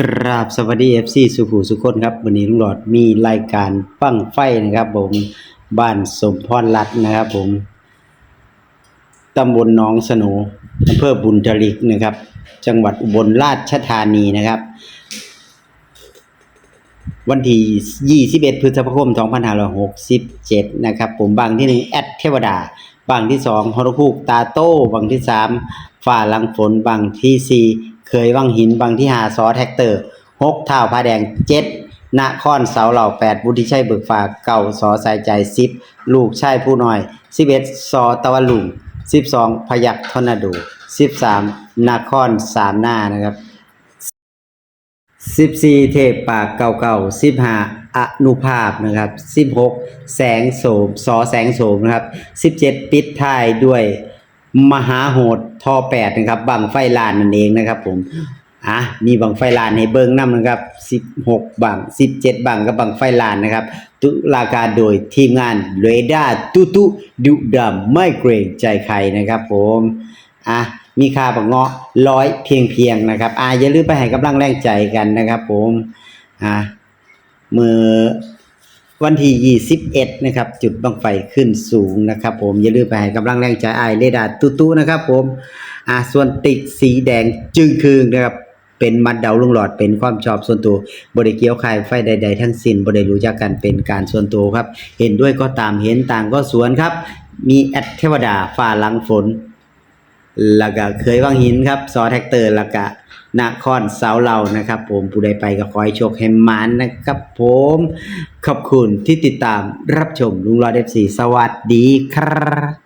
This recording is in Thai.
กราบสวัสดีเอฟซีสุภูสุคนครับ วันนี้ลุงหลอดมีรายการปั้งไฟนะครับผมบ้านสมพรรัตน์นะครับผมตำบลหนองสนูอำเภอบุญจริกนะครับ จังหวัดอุบลราชธานีนะครับ วันที่ 21 พฤษภาคม 2567 นะครับ ผมบางที่หนึ่งแอดเทวดาบางที่สองฮอรคูกตาโต้บางที่สามฝ่าลังฝนบางที่สี่ เคยวังหินบางที่หาซอแท็กเตอร์หกเท่าผ้าแดงเจ็ดนครเสาเหล่าแปดบุธิชัยเบิกฟ้าเก่าสอสายใจสิบลูกชายผู้น้อยสิบเอ็ดซอตะวันลุงสิบสองพยักทนาโดสิบสามนครสามหน้านะครับสิบสี่เทพปากเก่าเก่าสิบห้าอนุภาพนะครับสิบหกแสงโสมสอแสงโสมนะครับสิบเจ็ดปิดท้ายด้วย มหาโหดทอแปดนะครับบังไฟลานนั่นเองนะครับ ผมอะมีบังไฟลานให้เบิ้งน้ำนะครับสิบหกบังสิบเจ็ดบังกับบังไฟลานนะครับ ตุลาการโดยทีมงานเรดาตุตุดุดำไม่เกรงใจใครนะครับ ผมอะมีค่าบักเงาะร้อยเพียงเพียงนะครับอ่าอย่าลืมไปให้กำลังแรงใจกันนะครับ ผมอ่ามือ วันที่ 21 นะครับ จุดบังไฟขึ้นสูงนะครับ ผมอย่าลืมไปให้กำลังแรงใจไอเรดาร์ตุตุนะครับ ผมอ่าส่วนติกสีแดงจึงคืงนะครับ เป็นมัดเดาลุงหลอดเป็นความชอบส่วนตัวบริเกี่ยวใครไฟใด ๆ ทั้งสิ้นบริรู้จักกันเป็นการส่วนตัวครับ เห็นด้วยก็ตามเห็นต่างก็สวนครับ มีแอดเทวดาฝ่าลังฝน แล้วก็เคยวังหินครับซอแท็กเตอร์แล้วก็นครเสาเหล่านะครับ ผมผู้ใดไปก็ขอให้โชคให้มานนะครับผมขอบคุณที่ติดตามรับชมลุงรอดเดฟซีสวัสดีครับ